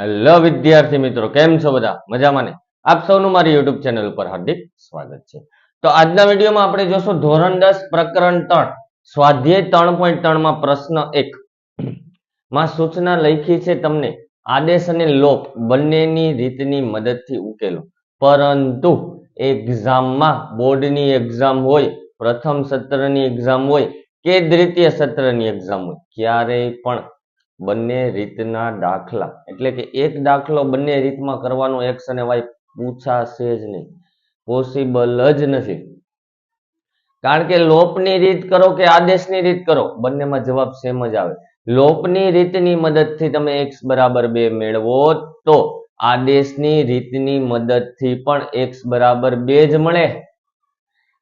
Hello વિદ્યાર્થી મિત્રો, કેમ છો બધા? મજામાં ને? આપ સૌનું મારી યુટ્યુબ ચેનલ ઉપર હાર્દિક સ્વાગત છે. તો આજના વિડીયોમાં આપણે જોશું ધોરણ દસ, પ્રકરણ ત્રણ, સ્વાધ્યાય ત્રણ પોઈન્ટ ત્રણમાં પ્રશ્ન એક. માં સૂચના લખી છે તમને, આદેશ અને લોપ બંનેની રીતની મદદથી ઉકેલો. પરંતુ એક્ઝામમાં બોર્ડની એક્ઝામ હોય, પ્રથમ સત્રની એક્ઝામ હોય, કે દ્વિતીય સત્રની એક્ઝામ હોય, ક્યારેય પણ બંને રીતના દાખલા. એટલે કે એક દાખલો બંને રીતમાં કરવાનો એક્સ અને વાય પૂછાશે જ નહીં. પોસિબલ જ નથી. કારણ કે લોપની રીત કરો કે આદેશની રીત કરો, બંનેમાં જવાબ સેમ જ આવે. લોપની રીતની મદદથી તમે એક્સ બરાબર બે મેળવો તો આદેશની રીતની મદદથી પણ એક્સ બરાબર બે જ મળે.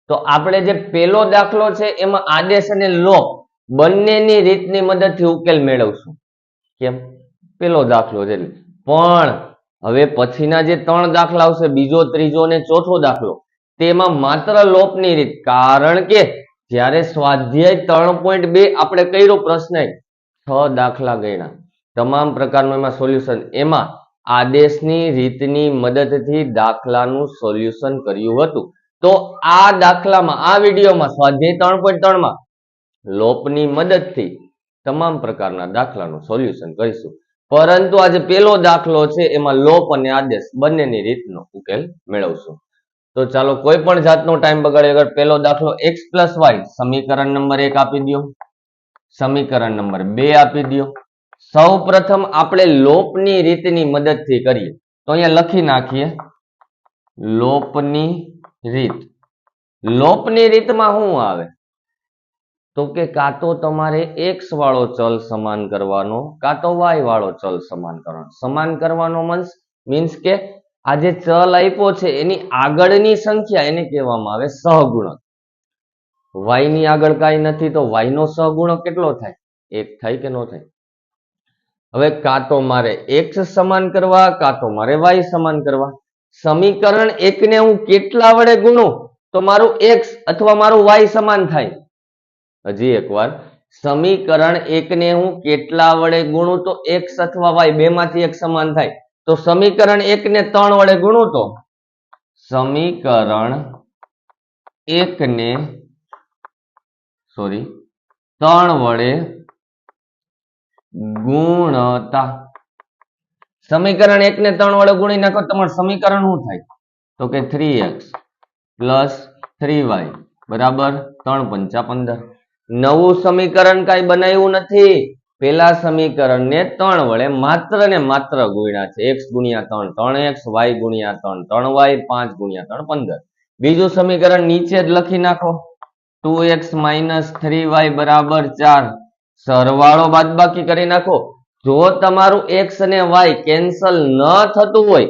તો આપણે જે પેલો દાખલો છે એમાં આદેશ અને લોપ બંનેની રીતની મદદથી ઉકેલ મેળવશું. કેમ? પેલો દાખલો છે. પણ હવે પછીના જે ત્રણ દાખલા આવશે, બીજો, ત્રીજો અને ચોથો દાખલો, તેમાં માત્ર લોપની રીત. કારણ કે જ્યારે સ્વાધ્યાય ત્રણ પોઈન્ટ બે આપણે કર્યો પ્રશ્ન છ દાખલા ગણ્યા. તમામ પ્રકારનું એમાં સોલ્યુશન એમાં આદેશની રીતની મદદથી દાખલાનું સોલ્યુશન કર્યું હતું. તો આ દાખલામાં, આ વિડીયોમાં, સ્વાધ્યાય ત્રણ પોઈન્ટ ત્રણમાં, લોપની મદદથી તમામ પ્રકારના દાખલાનું સોલ્યુશન કરીશું. પરંતુ આજે પેલો દાખલો છે, એમાં લોપ અને આદેશ બંનેની રીતનો ઉકેલ મેળવશું. તો ચાલો કોઈ પણ જાતનો ટાઈમ બગાડે વગર પેલો દાખલો એક્સ પ્લસ વાય સમીકરણ નંબર એક આપી દો સમીકરણ નંબર બે આપી દો સૌ પ્રથમ આપણે લોપની રીતની મદદથી કરીએ. તો અહીંયા લખી નાખીએ. લોપની રીત. લોપની રીતમાં શું આવે? તો કે કાં તો તમારે એક્સ વાળો ચલ સમાન કરવાનો, કાં તો વાય વાળો ચલ સમાન કરવાનો. સમાન કરવાનો મીન્સ મીન્સ કે આ જે ચલ આપ્યો છે એની આગળની સંખ્યા એને કહેવામાં આવે સહગુણક. વાયની આગળ કાંઈ નથી તો વાય નો સહગુણક કેટલો થાય? એક થાય કે ન થાય? હવે કાં તો મારે એક્સ સમાન કરવા, કાં તો મારે વાય સમાન કરવા. સમીકરણ એકને હું કેટલા વડે ગુણું? તો મારું એક્સ અથવા મારું વાય સમાન થાય. હજી એકવાર. સમીકરણ એકને હું કેટલા વડે ગુણું તો એક્સ અથવા વાય, બેમાંથી એક સમાન થાય. તો સમીકરણ એકને ત્રણ વડે ગુણું તો? સમીકરણ એકને સોરી, ત્રણ વડે ગુણતા. સમીકરણ એકને ત્રણ વડે ગુણી નાખો તમારું સમીકરણ શું થાય? તો કે three x plus three y બરાબર? ત્રણ પંચા પંદર. નવું સમીકરણ કાંઈ બનાવ્યું નથી. પેલા સમીકરણને ત્રણ વડે માત્ર ને માત્ર ગુણ્યા છે. એક્સ ગુણ્યા ત્રણ ત્રણ એક્સ, વાય ગુણ્યા ત્રણ ત્રણ વાય, પાંચ ગુણ્યા ત્રણ, પંદર. બીજું સમીકરણ નીચે જ લખી નાખો. Two x minus three y બરાબર ચાર. સરવાળો બાદબાકી કરી નાખો. જો તમારું એક્સ અને વાય કેન્સલ ન થતું હોય,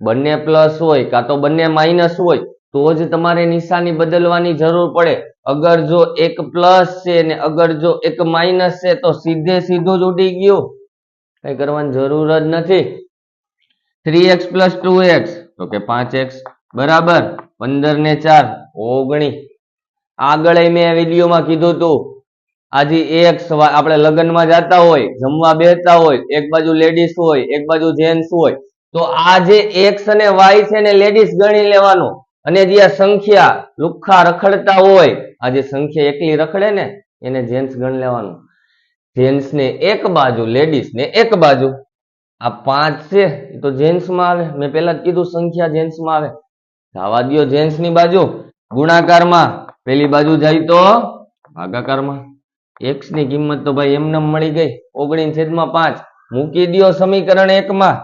બંને પ્લસ હોય, કાં તો બંને માઇનસ હોય, તો જ તમારે નિશાની બદલવાની જરૂર પડે. અગર જો એક પ્લસ છે ને અગર જો એક માઇનસ છે, તો સીધે સીધું જ ઉડી ગયું. કઈ કરવાની જરૂર જ નથી. Three x plus two x તો કે પાંચ એક્સ બરાબર. પંદર ને ચાર, ઓગણી. આગળ મેં વિડીયોમાં કીધું હતું આજે એક્સ આપણે લગ્નમાં જતા હોય, જમવા બેસતા હોય, એક બાજુ લેડીઝ હોય, એક બાજુ જેન્ટ્સ હોય, તો આ જે એક્સ અને વાય છે ને લેડીઝ ગણી લેવાનું. અને જે આ સંખ્યા લુખ્ખા રખડતા હોય આ જે સંખ્યા એકલી રખડે ને, એને જેન્ટ્સ ગણ લેવાનું. જેન્ટ્સ ને એક બાજુ લેડીઝ ને એક બાજુ. આ પાંચ છે, એ તો જેન્ટ્સમાં આવે. મેં જ કીધું સંખ્યા જેન્ટ્સમાં આવે. આવા દો જેન્ટ્સની બાજુ, ગુણાકારમાં. પેલી બાજુ જાય તો ભાગાકારમાં. એક્સની કિંમત તો ભાઈ એમને એમ મળી ગઈ. ઓગણીસ છેદમાં પાંચ. મૂકી દો સમીકરણ એકમાં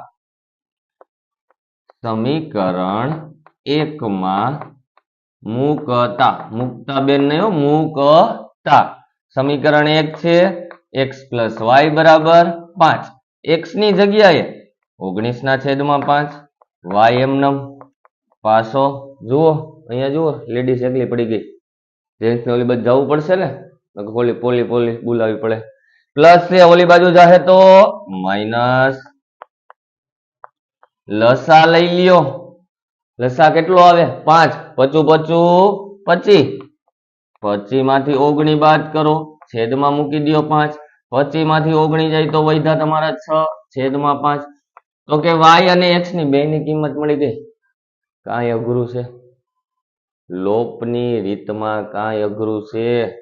સમીકરણ એકમાં મૂકતા. મુકતા બેન નહીં મૂકતા. સમીકરણ એક છે એક્સ પ્લસ વાય બરાબર પાંચ. એક્સની જગ્યાએ ઓગણીસ ના છેદમાં પાંચ. વાય એમનમ પાસો. જુઓ, અહીંયા જુઓ લેડીઝ એકલી પડી ગઈ. જેન્ટ્સ ને ઓલી બાજુ જવું પડશે ને? ઓલી પોલી પોલી બોલાવી પડે. પ્લસ છે ઓલી બાજુ જાહે તો માઇનસ લસા લઈ લ્યો. લસા કેટલો આવે? પાંચ. પચું પચું પચી. પચી માંથી ઓગણી બાદ કરો, છેદમાં મૂકી દો પાંચ. પચી માંથી ઓગણી જાય તો વૈધા તમારા છ, છેદમાં પાંચ. તો કે વાય અને એક્સની બે ની કિંમત મળી ગઈ. કાંઈ અઘરું છે? લોપની રીતમાં કાંઈ અઘરું છે?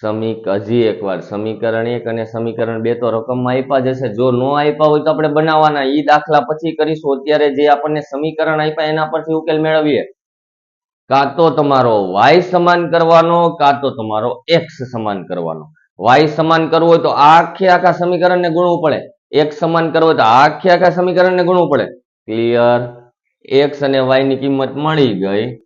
સમીક, હજી એકવાર, સમીકરણ એક અને સમીકરણ બે તો રકમમાં આપ્યા જશે જો ન આપ્યા હોય તો આપણે બનાવવાના. એ દાખલા પછી કરીશું. અત્યારે જે આપણને સમીકરણ આપ્યા એના પરથી ઉકેલ મેળવીએ. કાં તો તમારો વાય સમાન કરવાનો, કાં તો તમારો એક્સ સમાન કરવાનો. વાય સમાન કરવો હોય તો આખે આખા સમીકરણને ગુણવું પડે. એક્સ સમાન કરવો તો આખે આખા સમીકરણને ગુણવું પડે. ક્લિયર? એક્સ અને ની કિંમત મળી ગઈ.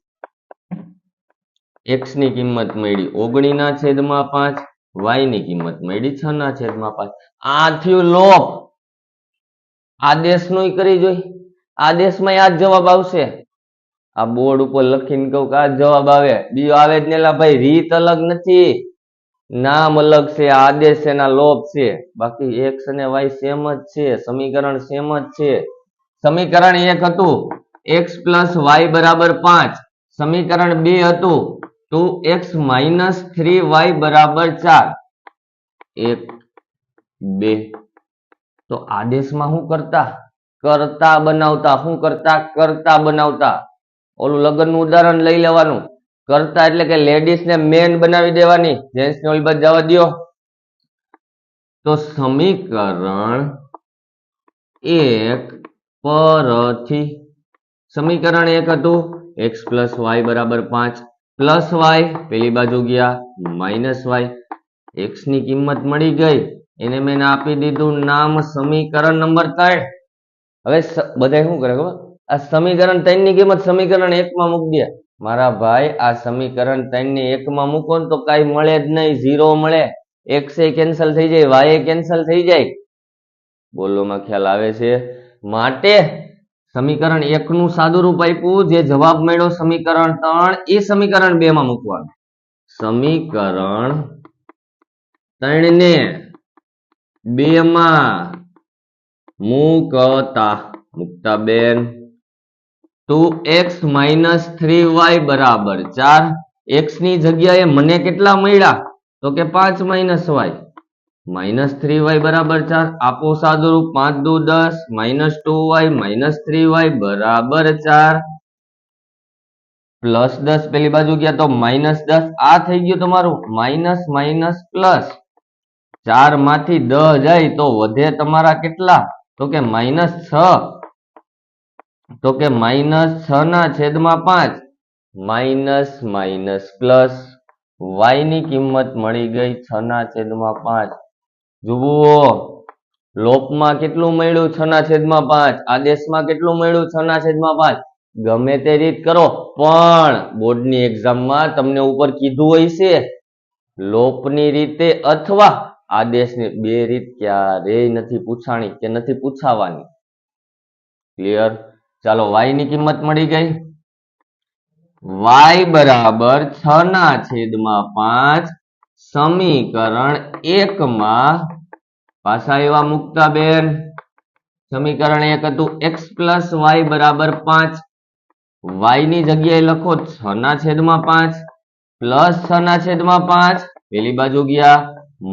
એક્સની કિંમત મળી ઓગણી ના છેદમાં પાંચ. વાયની કિંમત મળી છ ના છેદમાં પાંચ. આ થયું લોપ. આદેશનું કરી જોઈ. આદેશમાં આ જવાબ આવશે. આ બોર્ડ ઉપર લખીને કહું કે આ જવાબ આવે. બીજો આવે જ ને ભાઈ, રીત અલગ નથી. નામ અલગ છે, આદેશ એના લોપ છે. બાકી એક્સ અને વાય સેમ જ છે, સમીકરણ સેમ જ છે. સમીકરણ એક હતું એક્સ પ્લસ વાય બરાબર પાંચ. સમીકરણ બે હતું two x minus three y બરાબર ચાર. એક, બે. તો આદેશમાં શું કરતા? કરતા બનાવતા. શું કરતા? કરતા બનાવતા. ઓલું લગ્નનું ઉદાહરણ લઈ લેવાનું. કરતા એટલે કે લેડીઝને મેન બનાવી દેવાની. જેન્ટ્સને ઓલી જવા દ્યો. તો સમીકરણ એક પરથી, સમીકરણ એક હતું. એક્સ પ્લસ વાય બરાબર પાંચ. પ્લસ વાય પેલી બાજુ ગયા. માઇનસ વાય એક્સની કિંમત મળી ગઈ. એને મેં આપી દીધું. નામ સમીકરણ નંબર ત્રણ. હવે બધા શું કરે ખબર? આ સમીકરણ ત્રણની કિંમત સમીકરણ એક માં મૂકી દે. મારા ભાઈ, આ સમીકરણ ત્રણ ને એક માં મૂકો ને તો કાંઈ મળે જ નહીં. ઝીરો મળે. એક્સ એ કેન્સલ થઈ જાય વાય એ કેન્સલ થઈ જાય. બોલોમાં ખ્યાલ આવે છે? માટે સમીકરણ એક નું સાદું રૂપ આપ્યું, જે જવાબ મળ્યો સમીકરણ ત્રણ, એ સમીકરણ બે માં મૂકવાનું. સમીકરણ ત્રણ ને બે માં મૂકતા, મુકતા બેન. Two x minus three y બરાબર. ચાર એક્સની જગ્યાએ મને કેટલા મળ્યા? તો કે પાંચ minus y minus three y બરાબર ચાર. આપો સાદુરૂપ પાંચ દુ દસ. Minus two y minus three y બરાબર ચાર. પ્લસ દસ પેલી બાજુ ગયા તો માઇનસ દસ. આ થઈ ગયું તમારું માઇનસ માઇનસ પ્લસ ચારમાંથી દસ જાય તો વધે તમારા કેટલા? તો કે માઇનસ છ. તો કે માઇનસ છ ના છેદમાં પાંચ માઇનસ માઇનસ પ્લસ વાયની કિંમત મળી ગઈ છ ના છેદમાં પાંચ. જુઓ લોપમાં કેટલું મળ્યું છ ના છેદમાં પાંચ? આદેશમાં કેટલું મળ્યું છ ના છેદમાં પાંચ? ગમે તે રીત કરો, પણ બોર્ડની એક્ઝામમાં તમને ઉપર કીધું હોય છે લોપની રીતે અથવા આદેશની બે રીત ક્યારેય નથી પૂછાણી કે નથી પૂછાવાની. ક્લિયર? ચાલો વાયની કિંમત મળી ગઈ. વાય બરાબર છ ના છેદમાં પાંચ સમીકરણ એકમાં પાછા એવા મુક્તા બેન. સમીકરણ એક હતું એક્સ પ્લસ વાય બરાબર પાંચ. વાયની જગ્યાએ લખો છ ના છેદમાં પાંચ પ્લસ છ ના છેદમાં પાંચ. પેલી બાજુ ગયા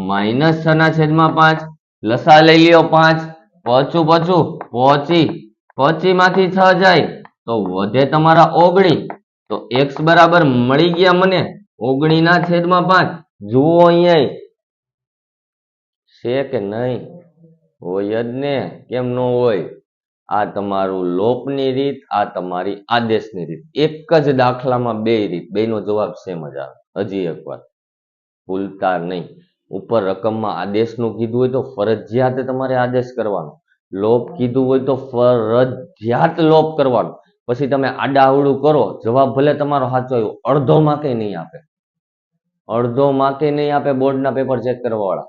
માઇનસ છ ના છેદમાં પાંચ. લસા લઈ લ્યો પાંચ. પહોંચું પહોંચું, પહોંચી. પચી માંથી છ જાય, તો વધે તમારા ઓગણી. તો એક્સ બરાબર મળી ગયા મને ઓગણી ના છેદમાં પાંચ. જુઓ અહીંયા. છે કે નહીં? હોય જ ને, કેમ ન હોય? આ તમારું લોપની રીત, આ તમારી આદેશની રીત. એક જ દાખલામાં બે રીત. બેનો જવાબ સેમ જ આવે. હજી એકવાર. ભૂલતા નહીં. ઉપર રકમમાં આદેશનું કીધું હોય તો ફરજિયાત તમારે આદેશ કરવાનો. લોપ કીધું હોય તો ફરજિયાત લોપ કરવાનો. પછી તમે આડાઅવળું કરો. જવાબ ભલે તમારો સાચો આવ્યો અડધો માકે નહીં આપે. અડધો માકે નહીં આપે બોર્ડના પેપર ચેક કરવાવાળા.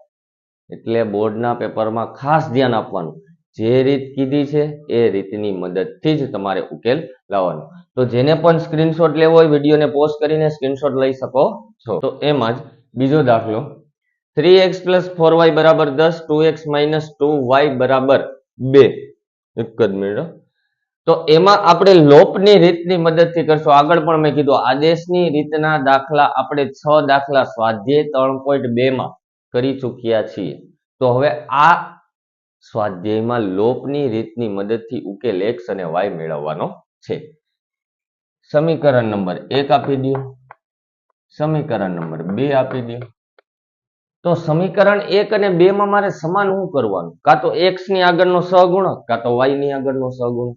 એટલે બોર્ડના પેપરમાં ખાસ ધ્યાન આપવાનું. જે રીત કીધી છે, એ રીતની મદદથી જ તમારે ઉકેલ લાવવાનો. તો જેને પણ સ્ક્રીનશોટ લેવો હોય, વિડીયોને પોસ્ટ કરીને સ્ક્રીનશોટ લઈ શકો છો. તો એમાં જ બીજો દાખલો. Three x plus four y બરાબર દસ, two x minus two y બરાબર બે. એક જ મિનિટ તો એમાં આપણે લોપની રીતની મદદથી કરશું. આગળ પણ મેં કીધું, આદેશની રીતના દાખલા આપણે છ દાખલા સ્વાધ્યાય ત્રણ પોઈન્ટ બે માં કરી ચૂક્યા છીએ. તો હવે આ સ્વાધ્યાયમાં લોપની રીતની મદદથી ઉકેલ એક્સ અને વાય મેળવવાનો છે. સમીકરણ નંબર એક આપી દો સમીકરણ નંબર બે આપી દો તો સમીકરણ એક અને બે માં મારે સમાન શું કરવાનું? કાં તો એક્સની આગળનો સહગુણક કાં તો વાયની આગળનો સહગુણક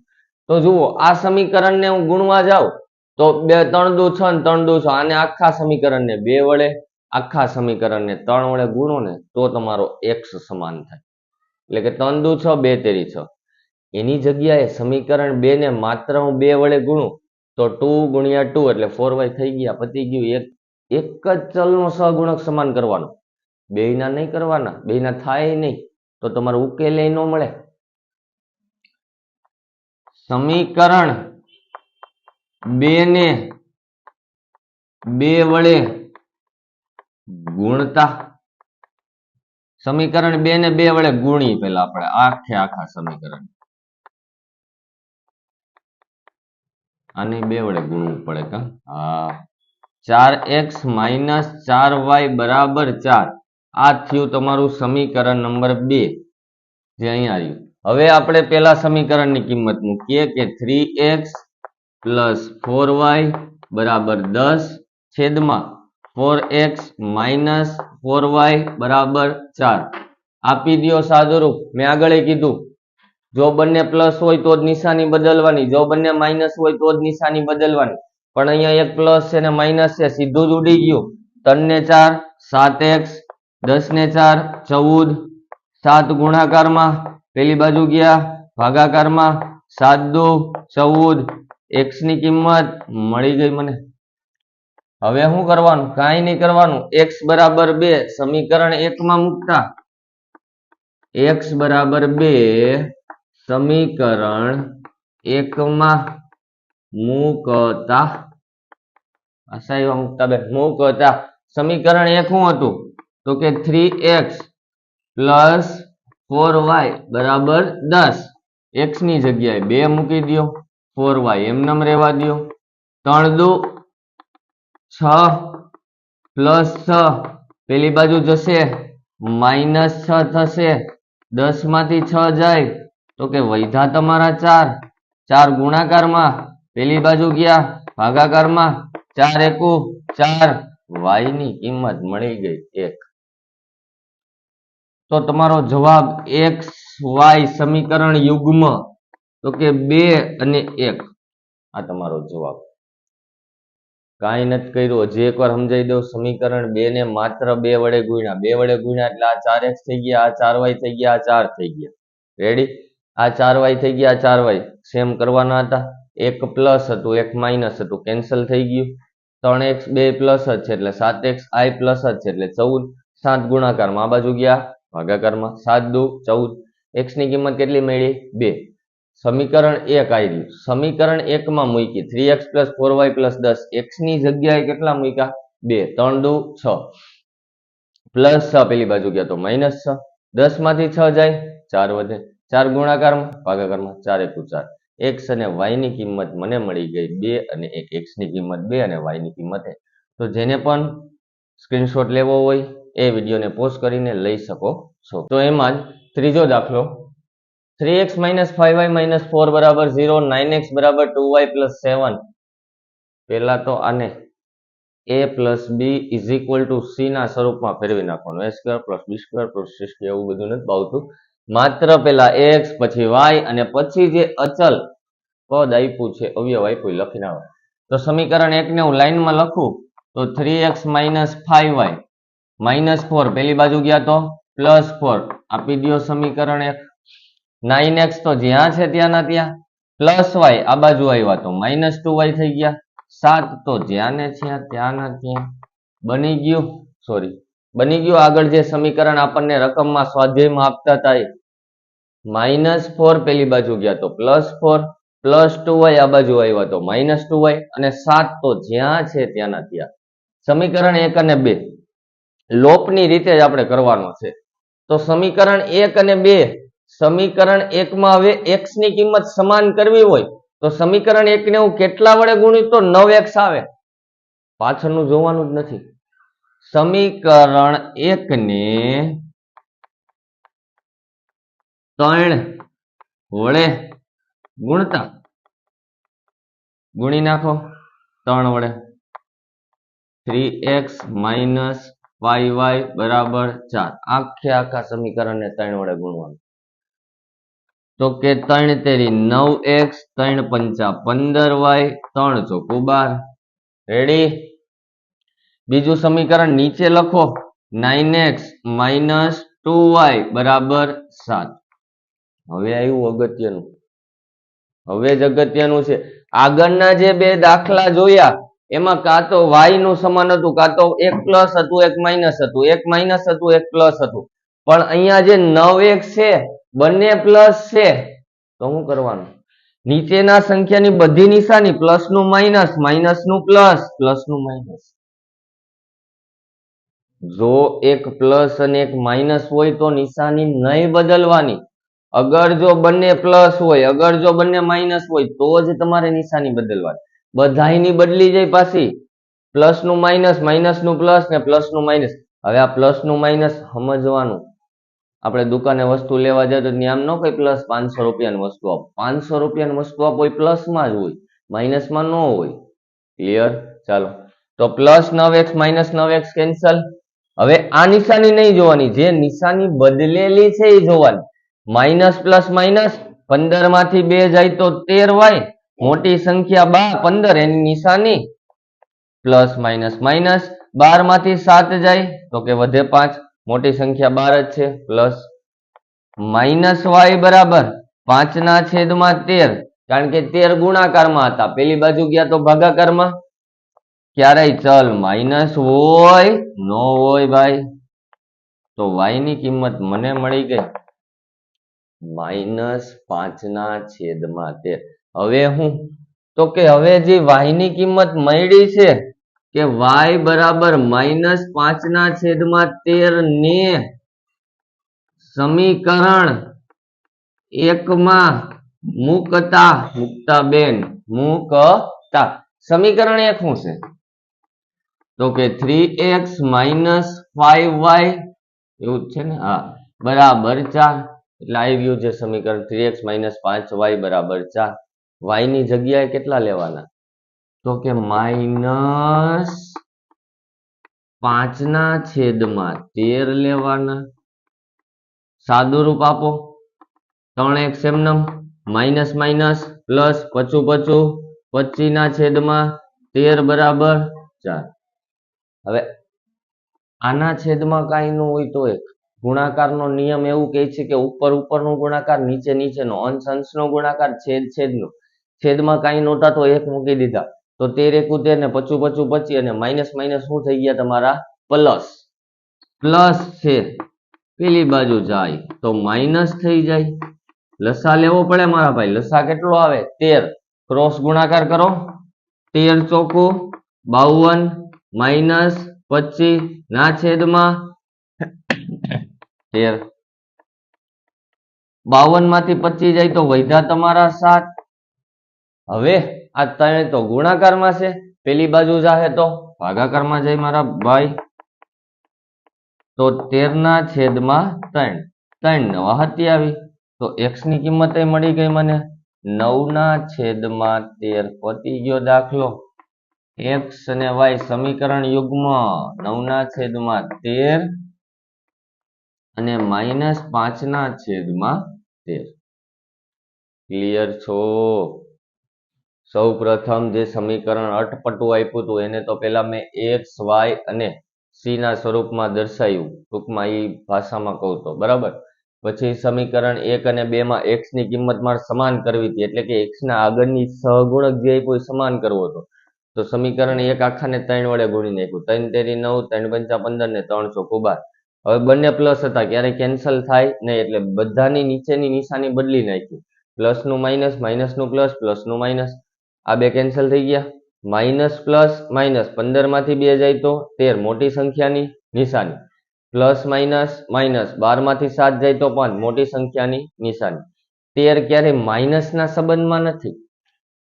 તો જુઓ, આ સમીકરણને હું ગુણવા જાઉં, તો બે, ત્રણ દુ છ ને ત્રણ દુ છ, આને આખા સમીકરણને બે વડે, આખા સમીકરણને ત્રણ વડે ગુણો ને, તો તમારો એક્સ સમાન થાય. એટલે કે ત્રણ દુ છ, બે તેરી છ. એની જગ્યાએ સમીકરણ બે ને માત્ર હું બે વડે ગુણું, તો ટુ ગુણ્યા ટુ એટલે ફોર વાય થઈ ગયા, પતી ગયું એક એક જ ચલનો સહગુણક સમાન કરવાનો. બેયના નહીં કરવાના, બેયના થાય નહીં, તો તમારે ઉકેલ ન મળે. સમીકરણ બે ને બે વડે ગુણતા. સમીકરણ બે ને બે વડે ગુણી પેલા આપણે, આખે આખા સમીકરણ. આને બે વડે ગુણવું પડે કા? હા. ચાર એક્સ માઇનસ ચાર વાય બરાબર ચાર. આ થયું તમારું સમીકરણ નંબર બે, જે અહીંયા આવ્યું. હવે આપણે પેલા સમીકરણની કિંમત મૂકીએ કે three x plus four y બરાબર દસ છેદમાં four x minus four y બરાબર ચાર. આપી દો સાદુરૂપ. મેં આગળ કીધું. જો બંને પ્લસ હોય તો જ નિશાની બદલવાની. જો બંને માઇનસ હોય તો જ નિશાની બદલવાની. પણ અહીંયા એક પ્લસ છે ને માઇનસ છે, સીધું જ ઉડી ગયું. ત્રણ ને ચાર, સાત એક્સ દસ ને ચાર, ચૌદ, સાત ગુણાકારમાં, પેલી બાજુ ગયા, ભાગાકારમાં, સાત દો, ચૌદ એક્સની કિંમત મળી ગઈ મને. હવે શું કરવાનું? કાંઈ નહીં કરવાનું. એક્સ બરાબર બે, સમીકરણ એકમાં મૂકતા. એક્સ બરાબર બે, સમીકરણ એકમાં મૂકતા. આશા મૂકતા બે મૂકતા. સમીકરણ એક શું હતું? તો કે three x plus four y બરાબર દસ. એક્સની જગ્યાએ બે મૂકી દો ફોર વાય એમનેમ રહેવા દો ત્રણ દુ છ પ્લસ છ પેલી બાજુ જશે. માઇનસ છ થશે. દસમાંથી છ જાય. તો કે વૈધા તમારા ચાર. ચાર ગુણાકારમાં પેલી બાજુ ગયા. ભાગાકારમાં ચાર એકુ. ચાર. વાયની કિંમત મળી ગઈ એક. તો તમારો જવાબ એક્સ વાય સમીકરણ યુગ્મ, તો કે બે અને એક. આ તમારો જવાબ. કાંઈ નથી કર્યું. હજી એકવાર સમજાવી દઉં સમીકરણ બે ને માત્ર બે વડે ગુણ્યા. બે વડે ગુણ્યા એટલે આ ચાર એક્સ થઈ ગયા, આ ચાર વાય થઈ ગયા, આ ચાર થઈ ગયા. રેડી આ ચાર વાય થઈ ગયા, આ ચાર વાય સેમ કરવાના હતા. એક પ્લસ હતું, એક માઇનસ હતું. કેન્સલ થઈ ગયું. ત્રણ એક્સ બે પ્લસ જ છે એટલે સાત એક્સ આઈ પ્લસ જ છે એટલે ચૌદ. સાત ગુણાકારમાં. આ બાજુ ગયા. ભાગાકારમાં સાત દુ ચૌદ. એક્સની કિંમત કેટલી મળી? બે. સમીકરણ એક આવી સમીકરણ એકમાં મૂકી. Three x plus four y plus દસ. એક્સની જગ્યાએ કેટલા મૂક્યા? બે. ત્રણ દુ છ. પ્લસ છ પેલી બાજુ ગયા તો માઇનસ છ. દસમાંથી છ જાય. ચાર વધે. ચાર ગુણાકારમાં, ભાગાકારમાં ચાર એકુ ચાર. એક્સ અને વાયની કિંમત મને મળી ગઈ બે અને એક. એક્સની કિંમત બે અને વાયની કિંમત એક. તો જેને પણ સ્ક્રીનશોટ લેવો હોય એ વિડીયોને પોસ્ટ કરીને લઈ શકો છો. તો એમાં જ ત્રીજો દાખલો. Three x minus five y minus four બરાબર ઝીરો, નાઇન એક્સ બરાબર ટુ વાય પ્લસ સેવન. પહેલા તો આને a plus b is equal to સીના સ્વરૂપમાં ફેરવી નાખવાનું. A square plus b square plus c square એવું બધું નથી ભાવતું. માત્ર પેલા એક્સ, પછી વાય અને પછી જે અચલ પદ આપ્યું છે, અવયવ આપ્યું લખી આવે તો સમીકરણ એકને હું લાઈનમાં લખું, તો three x minus five y minus four, પેલી બાજુ ગયા તો પ્લસ ફોર. આપી દો સમીકરણ એક. નાઇન એક્સ તો જ્યાં છે ત્યાંના ત્યાં. પ્લસ વાય, આ બાજુ આવ્યા તો માઇનસ ટુ વાય થઈ ગયા. સાત તો જ્યાં ને છે ત્યાંના ત્યાં. બની ગયું, સોરી, બની ગયું આગળ જે સમીકરણ આપણને રકમમાં સ્વાધ્યાયમાં આપતા હતા માઇનસ ફોર, પેલી બાજુ ગયા તો plus four, plus two y, આ બાજુ આવ્યા તો માઇનસ ટુ વાય, અને સાત તો જ્યાં છે ત્યાંના ત્યાં. સમીકરણ એક અને બે. લોપની રીતે જ આપણે કરવાનો છે. તો સમીકરણ એક અને બે, સમીકરણ એકમાં હવે એક્સની કિંમત સમાન કરવી હોય, તો સમીકરણ એક ને હું કેટલા વડે ગુણ્યું તો નવ એક્સ આવે? પાછળનું જોવાનું જ નથી. સમીકરણ એકને ત્રણ વડે ગુણતા. ગુણી નાખો. ત્રણ વડે. Three x minus five y બરાબર ચાર. આખે આખા સમીકરણને ત્રણ વડે ગુણવાનું. તો કે ત્રણ તેરી નવ એક્સ, ત્રણ પંચા પંદર વાય, ત્રણ ચોકુ બાર. રેડી બીજું સમીકરણ નીચે લખો. Nine x minus two y બરાબર સાત. હવે આવ્યું અગત્યનું. હવે જ અગત્યનું છે. આગળના જે બે દાખલા જોયા એમાં કાં તો વાયનું સમાન હતું, કાં તો એક પ્લસ હતું, એક માઇનસ હતું. એક માઇનસ હતું, એક પ્લસ હતું. પણ અહીંયા જે નવ એક છે, બંને પ્લસ છે. તો શું કરવાનું? નીચેના સંખ્યાની બધી નિશાની પ્લસનું માઇનસ માઇનસનું પ્લસ પ્લસનું માઇનસ જો એક પ્લસ અને એક માઇનસ હોય તો નિશાની નહીં બદલવાની. અગર જો બંને પ્લસ હોય, અગર જો બંને માઇનસ હોય, તો જ તમારે નિશાની બદલવાની. બધાયની બદલી જાય પાછી. પ્લસનું માઇનસ માઇનસનું પ્લસ ને પ્લસનું માઇનસ હવે આ પ્લસનું માઇનસ સમજવાનું. આપણે દુકાને વસ્તુ લેવા જાય તો ત્યાં ન કોઈ પ્લસ પાંચસો રૂપિયાની વસ્તુ આપો. પાંચસો રૂપિયાની વસ્તુ આપો એ પ્લસમાં જ હોય. માઇનસમાં ન હોય. ક્લિયર ચાલો. તો પ્લસ નવ એક્સ માઇનસ નવ એક્સ કેન્સલ હવે આ નિશાની નહીં જોવાની. જે નિશાની બદલેલી છે એ જોવાની. માઇનસ પ્લસ માઇનસ પંદરમાંથી બે જાય તો તેર વાય મોટી સંખ્યા બાર પંદર, એની નિશાની પ્લસ માઇનસ માઇનસ બારમાંથી સાત જાય, તો કે વધે પાંચ. મોટી સંખ્યા બાર જ છે, પ્લસ માઇનસ વાય બરાબર પાંચના છેદમાં તેર. કારણ કે તેર ગુણાકારમાં હતા. પેલી બાજુ ગયા તો ભાગાકારમાં. ક્યારેય ચલ માઇનસ હોય, નો હોય ભાઈ. તો વાયની કિંમત મને મળી ગઈ. માઇનસ પાંચના છેદમાં તેર. હવે હું, તો કે હવે જે વાયની કિંમત મળી છે, કે વાય બરાબર માઇનસ પાંચના છેદમાં તેર ને સમીકરણ એકમાં મુકતા મુકતા બેન, મુકતા. સમીકરણ એક શું છે? તો કે three x minus five y, એવું છે ને? હા, બરાબર ચાર. એટલે આવી ગયું છે સમીકરણ થ્રી એક્સ માઇનસ પાંચ વાય બરાબર ચાર. વાયની જગ્યાએ કેટલા લેવાના? તો કે માઇનસ પાંચના છેદમાં તેર લેવાના. સાદુરૂપ આપો. ત્રણ એક્સ એમનમ. માઇનસ માઇનસ પ્લસ પચું પચું પચીના છેદમાં તેર બરાબર ચાર. હવે આના છેદમાં કાંઈ ન હોય તો એક. ગુણાકારનો નિયમ એવું કહે છે કે ઉપર ઉપરનો ગુણાકાર, નીચે નીચેનો. અંશ અંશનો ગુણાકાર, છેદ છેદનો. છેદમાં કાંઈ નહોતા તો એક મૂકી દીધા. તો તેર એકુ તેર ને પચું પચું પચી અને માઇનસ માઇનસ શું થઈ ગયા તમારા? પ્લસ. પ્લસ છે. પેલી બાજુ જાય તો માઇનસ થઈ જાય. લસા લેવો પડે મારા ભાઈ. લસા કેટલો આવે? તેર. ક્રોસ ગુણાકાર કરો. તેર ચોકુ બાવન માઇનસ પચીસ ના છેદમાં તેર. બાવનમાંથી પચીસ જાય તો વધ્યા તમારા સાત. હવે આ ત્રણ તો ગુણાકારમાં છે. પેલી બાજુ જાહે તો ભાગાકારમાં જાય મારા ભાઈ. તો તેર ના છેદમાં ત્રણ. ત્રણ નવા આવી. તો એક્સની કિંમત મળી ગઈ મને. નવ ના છેદમાં તેર પતી ગયો દાખલો. એક્સ અને વાય સમીકરણ યુગ્મ નવ ના છેદમાં તેર અને માઇનસ પાંચ ના છેદમાં તેર. ક્લિયર છો? સૌ પ્રથમ જે સમીકરણ અટપટું આપ્યું હતું, એને તો પહેલા મેં એક્સ વાય અને સી ના સ્વરૂપમાં દર્શાવ્યું. ટૂંકમાં એ ભાષામાં કહું તો, બરાબર? પછી સમીકરણ એક અને બે માં એક્સની કિંમત મારે સમાન કરવી હતી, એટલે કે એક્સ ના આગળની સહગુણક જે આપ્યો સમાન કરવો હતો. તો સમીકરણ એક આખાને ત્રણ વડે ગુણી નાખ્યું ત્રણ તેરી નવ, ત્રણ પંચા પંદર ને ત્રણ ચોખ્ખું બાર હવે બંને પ્લસ હતા, ક્યારે કેન્સલ થાય? નહીં, એટલે બધાની નીચેની નિશાની બદલી નાખી પ્લસનું માઇનસ માઇનસનું પ્લસ પ્લસનું માઇનસ. આ બે કેન્સલ થઈ ગયા. માઇનસ પ્લસ માઇનસ પંદરમાંથી બે જાય તો તેર, મોટી સંખ્યાની નિશાની. પ્લસ માઇનસ માઇનસ બારમાંથી સાત જાય તો પાંચ મોટી સંખ્યાની નિશાની. તેર ક્યારે માઇનસના સંબંધમાં નથી?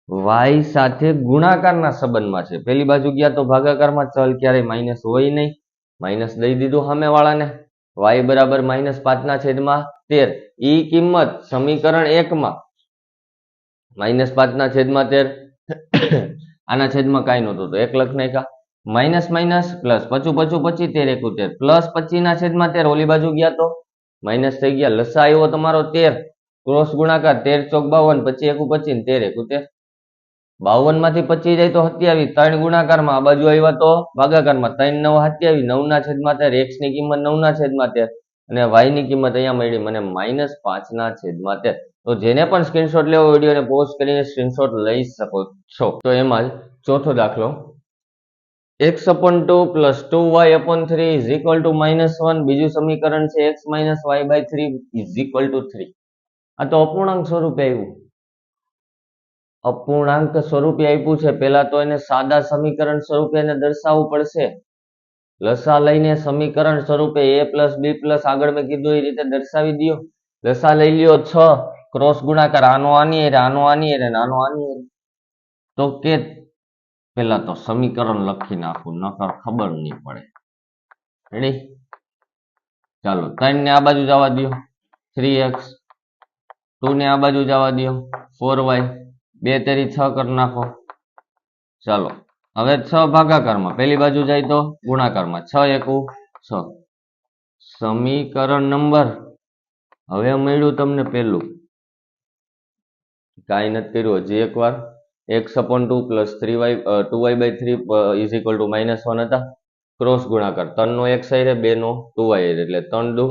વાય સાથે ગુણાકારના સંબંધમાં છે. પેલી બાજુ ગયા તો ભાગાકારમાં ચલ ક્યારેય માઇનસ હોય નહીં. માઇનસ દઈ દીધું સામેવાળાને. વાય બરાબર માઇનસ પાંચના છેદમાં તેર. ઈ કિંમત સમીકરણ એકમાં. માઇનસ પાંચના છેદમાં તેર. આના છેદમાં કાંઈ નહોતું તો એક લખ નાખ્યા માઇનસ માઇનસ પ્લસ. પચું પચું પચી તેર એકોતેર. પ્લસ પચી ના છેદમાં તેર. ઓલી બાજુ ગયા તો? માઇનસ થઈ ગયા. લસા આવ્યો તમારો તેર. ક્રોસ ગુણાકાર તેર ચોક બાવન. પચી એકુ પચી તેર એકુ તેર બાવનમાંથી પચી જાય તો સત્યાવીસ. ત્રણ ગુણાકારમાં આ બાજુ આવ્યા તો ભાગાકારમાં. ત્રણ નવ સત્યાવીસ. નવ ના છેદમાં તેર. એક્સની કિંમત નવ ના છેદમાં તેર. અને વાયની કિંમત અહીંયા મળી મને માઇનસ પાંચના છેદમાં તેર. તો જેને પણ સ્ક્રીનશોટ લેવો વિડીયોને પોઝ કરીને સ્ક્રીનશોટ લઈ શકો છો. તો એમાં ચોથો દાખલો. X upon two plus two y upon three is equal to minus one બીજું સમીકરણ છે x minus y by three is equal to three આ તો અપૂર્ણાંક સ્વરૂપે આવ્યું. અપૂર્ણાંક સ્વરૂપે આપ્યું છે. પહેલા તો એને સાદા સમીકરણ સ્વરૂપે એને દર્શાવવું પડશે. લસા લઈને સમીકરણ સ્વરૂપે એ પ્લસ બી પ્લસ આગળ મેં કીધું એ રીતે દર્શાવી દો લસા લઈ લ્યો છ, ક્રોસ ગુણાકાર આનો આની એરે, આનો આની એરે આનો આની એરે. તો કે પેલા તો સમીકરણ લખી નાખું, નકર ખબર નહીં પડે. રેડી ચાલો, ત્રણ ને આ બાજુ જવા દો થ્રી એક્સ ટુ ને આ બાજુ જવા દો ફોર વાય બે તેરી છ કરી નાખો. ચાલો. હવે છ ભાગાકારમાં. પેલી બાજુ જાય તો ગુણાકારમાં. છ એકુ છ. સમીકરણ નંબર. હવે મળ્યું તમને પહેલું. કાંઈ નથી કર્યું. હજી એકવાર. X upon two plus three y two y by three is equal to minus one હતા. ક્રોસ ગુણાકાર. ત્રણનો એક્સ આવી બે નો ટુ વાય એટલે ત્રણ દુ,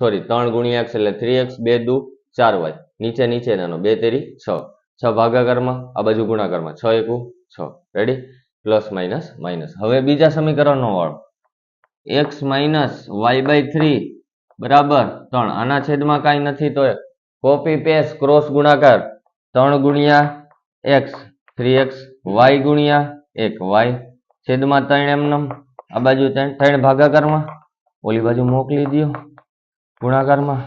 સોરી, ત્રણ ગુણ્યા એક્સ એટલે થ્રી એક્સ, બે દુ, ચાર વાય. નીચે નીચે નાનો. બે તેરી, છ. છ ભાગાકારમાં. આ બાજુ ગુણાકારમાં. છ એકુ છ. રેડી પ્લસ માઇનસ માઇનસ હવે બીજા સમીકરણનો વાળો. X minus y by three બરાબર? ત્રણ. આના છેદમાં કાંઈ નથી તો કોપી પેસ્ટ ક્રોસ ગુણાકાર. ત્રણ ગુણ્યા એક્સ થ્રી એક્સ વાય ગુણ્યા એક. વાય છેદમાં ત્રણ એમનેમ. આ બાજુ ત્રણ. ત્રણ ભાગાકારમાં. ઓલી બાજુ મોકલી દો ગુણાકારમાં.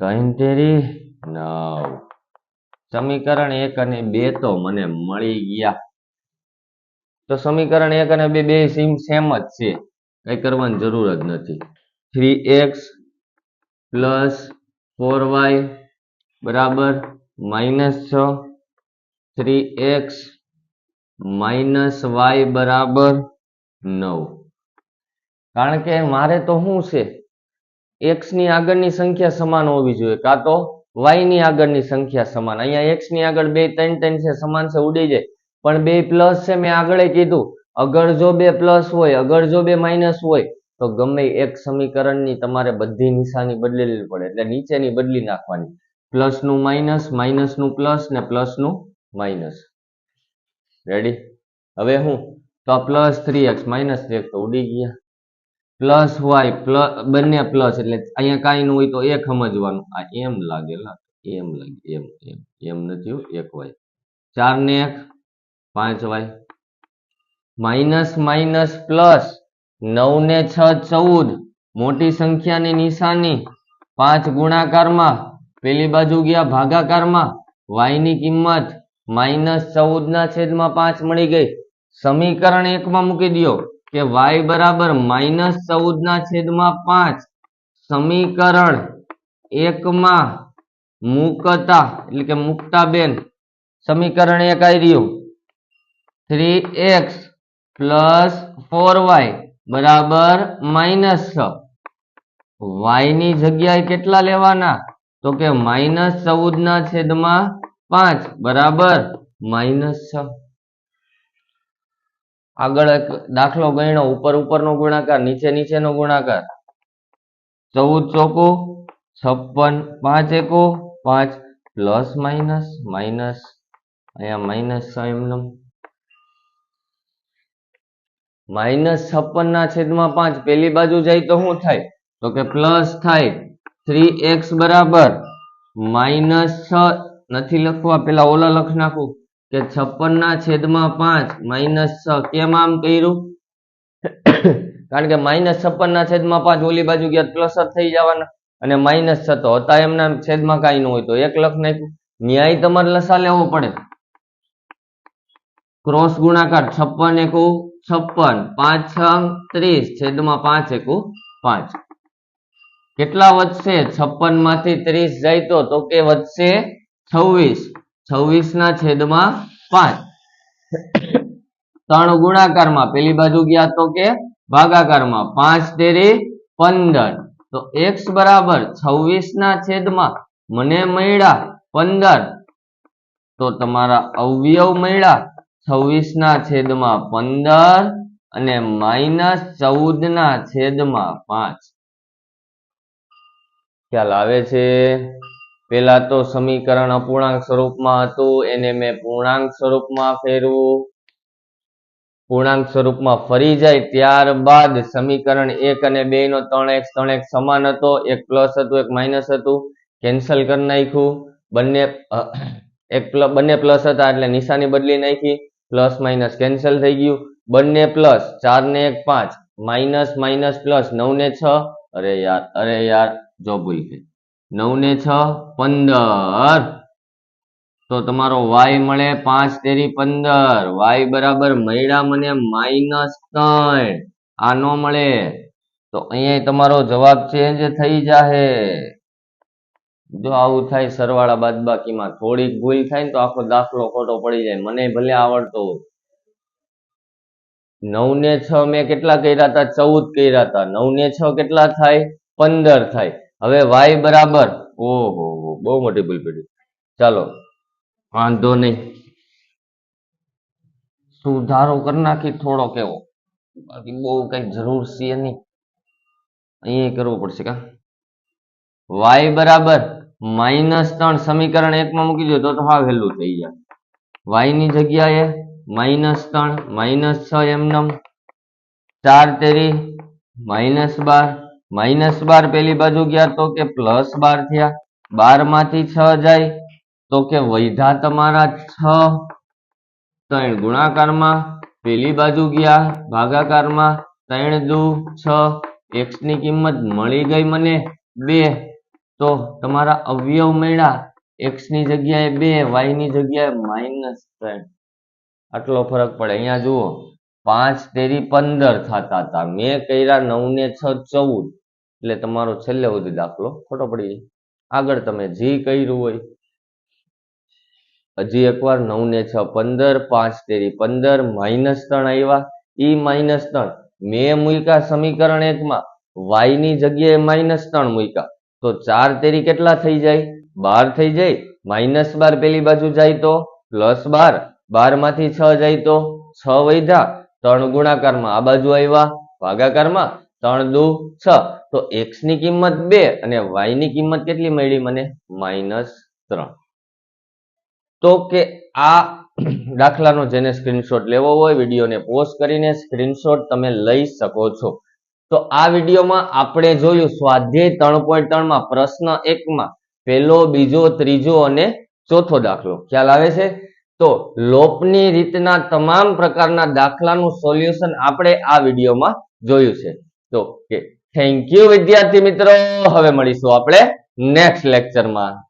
ત્રણ તેરી. નવ. સમીકરણ એક અને બે તો મને મળી ગયા. તો સમીકરણ એક અને બે બે સેમ સેમ જ છે. કઈ કરવાની જરૂર જ નથી. Three x plus four y બરાબર માઇનસ છ. થ્રી એક્સ માઇનસ વાય બરાબર નવ. કારણ કે મારે તો શું છે? એક્સની આગળની સંખ્યા સમાન હોવી જોઈએ. કાં તો વાયની આગળની સંખ્યા સમાન. અહીંયા એક્સની આગળ બે, ત્રણ ત્રણ છે, સમાન છે, ઉડી જાય. પણ બે પ્લસ છે, મેં આગળ કીધું. અગર જો બે પ્લસ હોય, અગર જો બે માઇનસ હોય, તો ગમે એક સમીકરણની તમારે બધી નિશાની બદલી પડે. એટલે નીચેની બદલી નાખવાની. પ્લસનું માઇનસ માઇનસનું પ્લસ ને પ્લસનું માઇનસ રેડી હવે હું? તો plus three x minus three x તો ઉડી ગયા. પ્લસ વાય પ્લસ બંને પ્લસ એટલે અહીંયા કાંઈ ન હોય તો એક સમજવાનું. આ એમ લાગેલા એમ લાગે એમ એમ એમ નથી એક વાય ચાર ને એક, પાંચ વાય માઇનસ માઇનસ પ્લસ નવ ને છ, ચૌદ. મોટી સંખ્યાની નિશાની. પાંચ ગુણાકારમાં. પેલી બાજુ ગયા ભાગાકારમાં. વાયની કિંમત માઇનસ ચૌદ ના છેદમાં પાંચ મળી ગઈ. સમીકરણ એકમાં મૂકી દો કે વાય બરાબર માઇનસ ચૌદ ના છેદમાં પાંચ સમીકરણ એકમાં મૂકતા, એટલે કે મુકતા બેન, સમીકરણ એક આવી રહ્યું. Three x plus four y બરાબર માઇનસ છ. વાયની જગ્યાએ કેટલા લેવાના? તો કે માઇનસ ચૌદ ના છેદમાં પાંચ બરાબર માઇનસ છ. આગળ એક દાખલો ગણ્યો, ઉપર ઉપરનો ગુણાકાર, નીચે નીચેનો ગુણાકાર. ચૌદ ચોકો, છપ્પન પાંચ એકો, પાંચ પ્લસ માઇનસ માઇનસ, અહીંયા માઇનસ છ એમનેમ માઇનસ છપ્પન ના છેદમાં પાંચ, પેલી બાજુ જાય તો શું થાય? તો કે પ્લસ થાય. થ્રી એક્સ બરાબર માઇનસ છ. નથી લખવા, પેલા ઓલા લખ નાખું. કે છપ્પન ના છેદમાં પાંચ માઇનસ છ, કેમ આમ કર્યું? કારણ કે માઇનસ છપ્પન ના છેદમાં પાંચ ઓલી બાજુ ગયા પ્લસ જ થઈ જવાના. અને માઇનસ છ તો હતા એમના છેદમાં કાંઈ ન હોય તો એક લખ નાખ્યું. ન્યાય તમારે લસા લેવો પડે. ક્રોસ ગુણાકાર છપ્પન એકુ છપ્પન, પાંચ છ ત્રીસ, છેદમાં પાંચ એકુ પાંચ. કેટલા વધશે? છપ્પનમાંથી ત્રીસ જાય તો કે વધશે છવ્વીસ. છવ્વીસ ના છેદમાં પાંચ. ત્રણ ગુણાકારમાં, પેલી બાજુ ગયા તો કે ભાગાકારમાં પાંચ તેરી પંદર. તો એક્સ બરાબર છવ્વીસ ના છેદમાં મને મળ્યા પંદર. તો તમારા અવયવ મળ્યા છવ્વીસ ના છેદમાં પંદર અને માઇનસ ચૌદ ના છેદમાં પાંચ. ખ્યાલ આવે છે? પેલા તો સમીકરણ અપૂર્ણાંક સ્વરૂપમાં હતું, એને મેં પૂર્ણાંક સ્વરૂપમાં ફેરવું. પૂર્ણાંક સ્વરૂપમાં ફરી જાય ત્યારબાદ સમીકરણ એક અને બે નો ત્રણ એક્સ ત્રણ એક્સ સમાન હતો, એક પ્લસ હતું, એક માઇનસ હતું. કેન્સલ કરી નાખ્યું. બંને એક બંને પ્લસ હતા એટલે નિશાની બદલી નાખી. પ્લસ માઇનસ કેન્સલ થઈ ગયું. બંને પ્લસ ચાર ને એક પાંચ. માઇનસ માઇનસ પ્લસ નવ ને છ. અરે યાર અરે યાર જો ભૂલ ગઈ. નવ ને છ, પંદર. તો તમારો વાય મળે પાંચ તેરી પંદર. વાય બરાબર મળ્યા મને માઇનસ ત્રણ આ નો મળે. તો અહીંયા તમારો જવાબ ચેન્જ થઈ જાહે. જો આવું થાય સરવાળા બાદબાકીમાં થોડીક ભૂલ થાય ને તો આખો દાખલો ખોટો પડી જાય. મને ભલે આવડતો નવ ને છ મેં કેટલા કર્યા હતા ચૌદ કર્યા હતા નવ ને છ કેટલા થાય? પંદર થાય. હવે વાય બરાબર. ઓહો હો, બહુ મોટી ભૂલ પડી. ચાલો વાંધો નહીં. સુધારો કરી નાખી થોડો કેવો. બાકી બહુ કઈ જરૂર છે નહીં. અહીંયા કરવું પડશે કા? વાય બરાબર માઇનસ ત્રણ સમીકરણ એકમાં મૂકી દો તો તો હા વહેલું થઈ જાય. વાયની જગ્યાએ માઇનસ ત્રણ માઇનસ છ એમનમ. ચાર તેરી માઇનસ બાર માઇનસ બાર પેલી બાજુ ગયા તો કે પ્લસ બાર થયા. બારમાંથી છ જાય તો કે વૈધા તમારા છ. ત્રણ ગુણાકારમાં પેલી બાજુ ગયા, ભાગાકારમાં ત્રણ દુ છ. એક્સની કિંમત મળી ગઈ મને બે. તો તમારા અવયવ મળ્યા એક્સની જગ્યાએ બે વાયની જગ્યાએ માઇનસ ત્રણ. આટલો ફરક પડે. અહીંયા જુઓ, પાંચ તેરી પંદર થતા હતા. મેં કર્યા નવ ને છ ચૌદ. એટલે તમારો છેલ્લે સુધી દાખલો ખોટો પડી જાય. આગળ તમે જી કર્યું હોય. હજી એકવાર નવ ને છ, પંદર, પાંચ તેરી, પંદર માઇનસ ત્રણ આવ્યા ઈ માઇનસ ત્રણ. મેં મૂક્યા સમીકરણ એકમાં. વાય જગ્યાએ માઇનસ ત્રણ મૂક્યા તો ચાર તેરી કેટલા થઈ જાય? બાર થઈ જાય. માઇનસ બાર પેલી બાજુ જાય તો? પ્લસ બાર. બારમાંથી છ જાય તો? છ વૈધા. ત્રણ ગુણાકારમાં આ બાજુ આવ્યા ભાગાકારમાં ત્રણ દુ, છ. તો એક્સની કિંમત બે અને વાયની કિંમત કેટલી મળી મને? માઇનસ ત્રણ. તો કે આ દાખલાનો જેને સ્ક્રીનશોટ લેવો હોય, વિડીયોને પોઝ કરીને સ્ક્રીનશોટ તમે લઈ શકો છો. તો આ વિડીયોમાં આપણે જોયું સ્વાધ્યાય ત્રણ પોઈન્ટ ત્રણમાં પ્રશ્ન એકમાં પહેલો, બીજો, ત્રીજો અને ચોથો દાખલો. ખ્યાલ આવે છે? તો લોપની રીતના તમામ પ્રકારના દાખલાનું સોલ્યુશન આપણે આ વિડીયોમાં જોયું છે. તો કે થેન્ક યુ વિદ્યાર્થી મિત્રો. હવે મળીશું આપણે નેક્સ્ટ લેક્ચરમાં